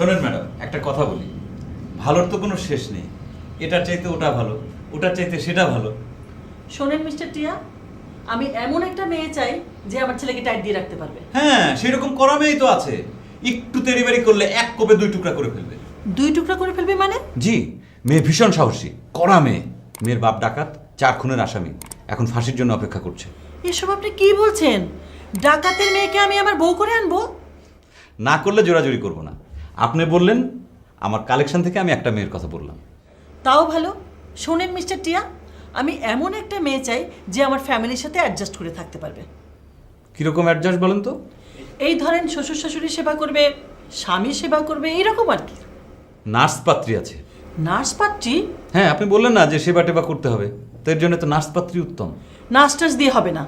শোনেন ম্যাডাম একটা কথা বলি। ভালোর তো কোনো শেষ নেই। এটার চাইতে ওটা ভালো ওটার চাইতে সেটা ভালো। শোনেন মিস্টার টিয়া আমি এমন একটা মেয়ে চাই যে আমার ছেলেকে টাইট দিয়ে রাখতে পারবে। হ্যাঁ সেরকম করা মেয়েই তো আছে। একটু তেড়িবাড়ি করলে এক কোপে দুই টুকরা করে ফেলবে। দুই টুকরা করে ফেলবে মানে? জি মেয়ে ভীষণ সাহসী কড়া মেয়ে। মেয়ের বাপ ডাকাত চার খুনের আসামি এখন ফাঁসির জন্য অপেক্ষা করছে। এসব আপনি কি বলছেন? ডাকাতের মেয়েকে আমি আমার বউ করে আনব? না করলে জোরাজুরি করব না। আপনি বললেন আমার কালেকশন থেকে আমি একটা মেয়ের কথা বললাম। তাও ভালো? শোনেন মিস্টার টিয়া আমি এমন একটা মেয়ে চাই যে আমার ফ্যামিলির সাথে অ্যাডজাস্ট করে থাকতে পারবে। কীরকম অ্যাডজাস্ট বলেন তো? এই ধরেন শ্বশুর শাশুড়ি সেবা করবে স্বামী সেবা করবে এইরকম আর কি। নার্স পাত্রী আছে। নার্স পাত্রী? হ্যাঁ আপনি বললেন না যে সেবা টেবা করতে হবে তো এর জন্য তো নার্স পাত্রী উত্তম। নার্স টার্স দিয়ে হবে না।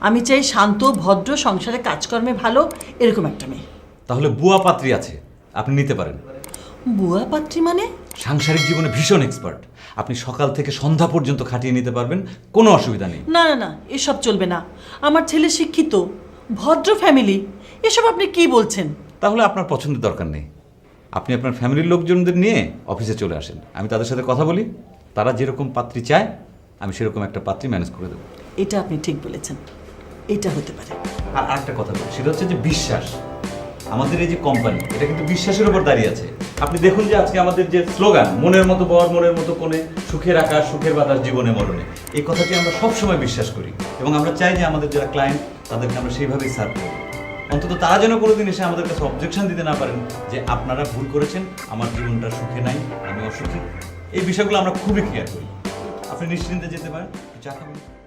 আমি চাই শান্ত ভদ্র সংসারে কাজকর্মে ভালো এরকম একটা মেয়ে। তাহলে বুয়া পাত্রী আছে। আপনি নিতে পারেন। বুয়া পাত্রী মানে? সাংসারিক জীবনে ভীষণ এক্সপার্ট আপনি সকাল থেকে সন্ধ্যা পর্যন্ত খাটিয়ে নিতে পারবেন কোনো অসুবিধা নেই। না না না এসব চলবে না। আমার ছেলে শিক্ষিত ভদ্র ফ্যামিলি এসব আপনি কি বলছেন? তাহলে আপনার পছন্দের দরকার নেই। আপনি আপনার ফ্যামিলির লোকজনদের নিয়ে অফিসে চলে আসেন। আমি তাদের সাথে কথা বলি তারা যেরকম পাত্রী চায় আমি সেরকম একটা পাত্রী ম্যানেজ করে দেবো। এটা আপনি ঠিক বলেছেন। এটা হতে পারে। আর একটা কথা বলি সেটা হচ্ছে যে বিশ্বাস। আমাদের এই যে কোম্পানি এটা কিন্তু বিশ্বাসের উপর দাঁড়িয়ে আছে। আপনি দেখুন যে আজকে আমাদের যে স্লোগান মনের মতো বর, মনের মতো কোণে সুখের আকাশ, সুখের বাতাস, জীবনে মরণে। এই কথাটি আমরা সবসময় বিশ্বাস করি এবং আমরা চাই যে আমাদের যারা ক্লায়েন্ট তাদেরকে আমরা সেইভাবেই সার্ভ করি। অন্তত তারা যেন কোনোদিন এসে আমাদের কাছে অবজেকশন দিতে না পারেন যে আপনারা ভুল করেছেন, আমার জীবনটা সুখে নাই, আমি অসুখী। এই বিষয়গুলো আমরা খুবই কেয়ার করি। আপনি নিশ্চিন্তে যেতে পারেন চা খাবেন।